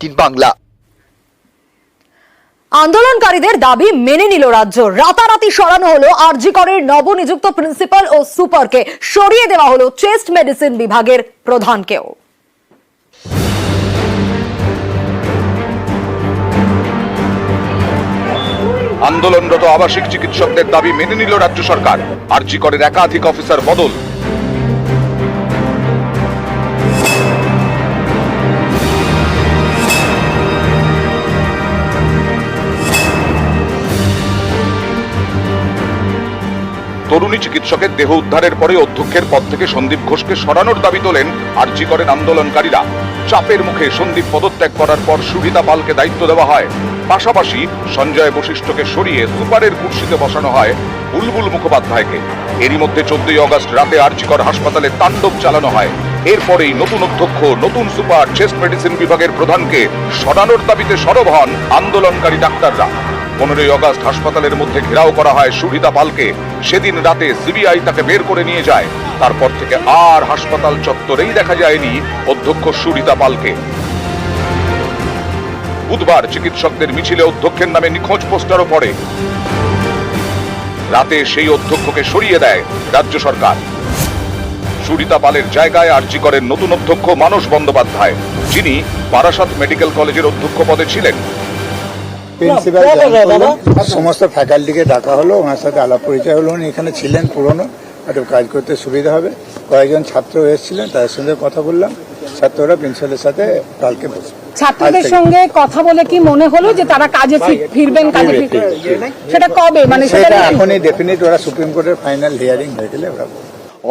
তিন বাংলা। আন্দোলনকারীদের দাবি মেনে নিল রাজ্য। রাতারাতি সরানো হলো আরজিকরের নবনিযুক্ত প্রিন্সিপাল ও সুপারকে। সরিয়ে দেওয়া হলো চেস্ট মেডিসিন বিভাগের প্রধানকেও। আন্দোলনরত আবাসিক চিকিৎসকদের দাবি মেনে নিল রাজ্য সরকার। আরজি করের একাধিক অফিসার বদল। তরুণী চিকিৎসকের দেহ উদ্ধারের পরে অধ্যক্ষের পদ থেকে সন্দীপ ঘোষকে সরানোর দাবি তোলেন আরজি করেন আন্দোলনকারীরা। চাপের মুখে সন্দীপ পদত্যাগ করার পর সুবিধা পালকে দায়িত্ব দেওয়া হয়। পাশাপাশি সঞ্জয় বশিষ্ঠকে সরিয়ে সুপারের কুর্সিতে বসানো হয় বুলবুল মুখোপাধ্যায়কে। এরই মধ্যে চোদ্দই অগস্ট রাতে আরজিকর হাসপাতালে তাণ্ডব চালানো হয়। এরপরেই নতুন অধ্যক্ষ, নতুন সুপার চেস্ট মেডিসিন বিভাগের প্রধানকে সরানোর দাবিতে সরব হন আন্দোলনকারী ডাক্তাররা। পনেরোই অগস্ট হাসপাতালের মধ্যে ঘেরাও করা হয় সুবিধা পালকে। সেদিন রাতে সিবিআই তাকে বের করে নিয়ে যায়। তারপর থেকে আর হাসপাতাল চত্বরেই দেখা যায়নি অধ্যক্ষ সুরিতা পালকে। বুধবার চিকিৎসকদের মিছিলে অধ্যক্ষের নামে নিখোঁজ পোস্টারও পড়ে। রাতে সেই অধ্যক্ষকে সরিয়ে দেয় রাজ্য সরকার। সুরিতা পালের জায়গায় আর্জি করেন নতুন অধ্যক্ষ মানস বন্দ্যোপাধ্যায়, যিনি বারাসাত মেডিকেল কলেজের অধ্যক্ষ পদে ছিলেন। প্রিন্সিপাল সমস্ত ফ্যাকাল্টিকে ডাকা হলো ওনার সাথে আলাপ পরিচয় হলো উনি এখানে ছিলেন পুরনো একটু কাজ করতে সুবিধা হবে। কয়েকজন ছাত্র এসেছিলেন তাদের সঙ্গে কথা বললাম। ছাত্ররা প্রিন্সিপালের সাথে কালকে বসবে ছাত্রদের সঙ্গে কথা বলে কি মনে হলো যে তারা কাজে ফিরবেন কাজে সেটা কবে? মানে সেটা এখনই ডেফিনেট ওরা সুপ্রিম কোর্টের ফাইনাল হিয়ারিং হয়ে গেলে ওরা।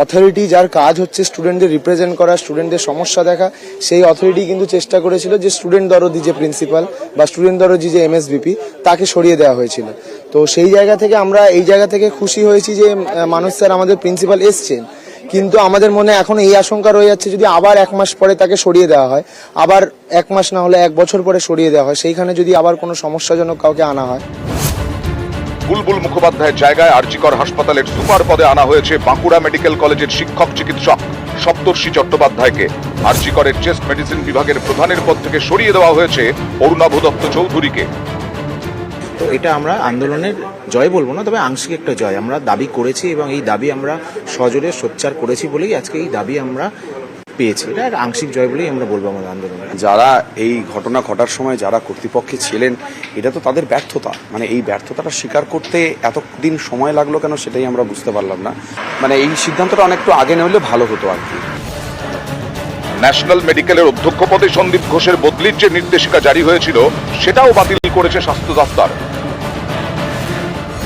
অথরিটি যার কাজ হচ্ছে স্টুডেন্টদের রিপ্রেজেন্ট করা স্টুডেন্টদের সমস্যা দেখা, সেই অথরিটি কিন্তু চেষ্টা করেছিল যে স্টুডেন্ট দরদি যে প্রিন্সিপাল বা স্টুডেন্ট দরদি যে এমএসবিপি তাকে সরিয়ে দেওয়া হয়েছিল। তো সেই জায়গা থেকে আমরা এই জায়গা থেকে খুশি হয়েছি যে মানুষ স্যার আমাদের প্রিন্সিপাল এসছেন। কিন্তু আমাদের মনে এখন এই আশঙ্কা রয়ে যাচ্ছে যদি আবার এক মাস পরে তাকে সরিয়ে দেওয়া হয়, আবার এক মাস না হলে এক বছর পরে সরিয়ে দেওয়া হয়, সেইখানে যদি আবার কোনো সমস্যাজনক কাউকে আনা হয়। বুলবুল মুখোপাধ্যায়ের জায়গায় আরজিকর হাসপাতালের সুপার পদে আনা হয়েছে বাঁকুড়া মেডিকেল কলেজের শিক্ষক চিকিৎসক সপ্তর্ষি চট্টোপাধ্যায়কে। আরজিকরের চেস্ট মেডিসিন বিভাগের প্রধানের পদ থেকে সরিয়ে দেওয়া হয়েছে অরুণাভ দত্ত চৌধুরীকে। তো এটা আমরা আন্দোলনের জয় বলব না, তবে আংশিক একটা জয়। আমরা দাবি করেছি এবং এই দাবি আমরা সজোরে সোচ্চার করেছি বলেই আজকে এই দাবি আমরা পেয়েছি। এটা একটা আংশিক জয় বলেই আমরা বলব আমাদের আন্দোলনের যারা এই ঘটনা ঘটার সময় যারা কর্তৃপক্ষে ছিলেন এটা তো তাদের ব্যর্থতা। মানে এই ব্যর্থতাটা স্বীকার করতে এতদিন সময় লাগল কেন সেটাই আমরা বুঝতে পারলাম না। মানে এই সিদ্ধান্তটা অনেকটু আগে নেওয়ালে ভালো হতো আর কি। ন্যাশনাল মেডিকেলের অধ্যক্ষ পদে সন্দীপ ঘোষের বদলির যে নির্দেশিকা জারি হয়েছিল সেটাও বাতিল করেছে স্বাস্থ্য দফতর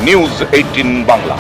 নিউজ এইটিন বাংলা।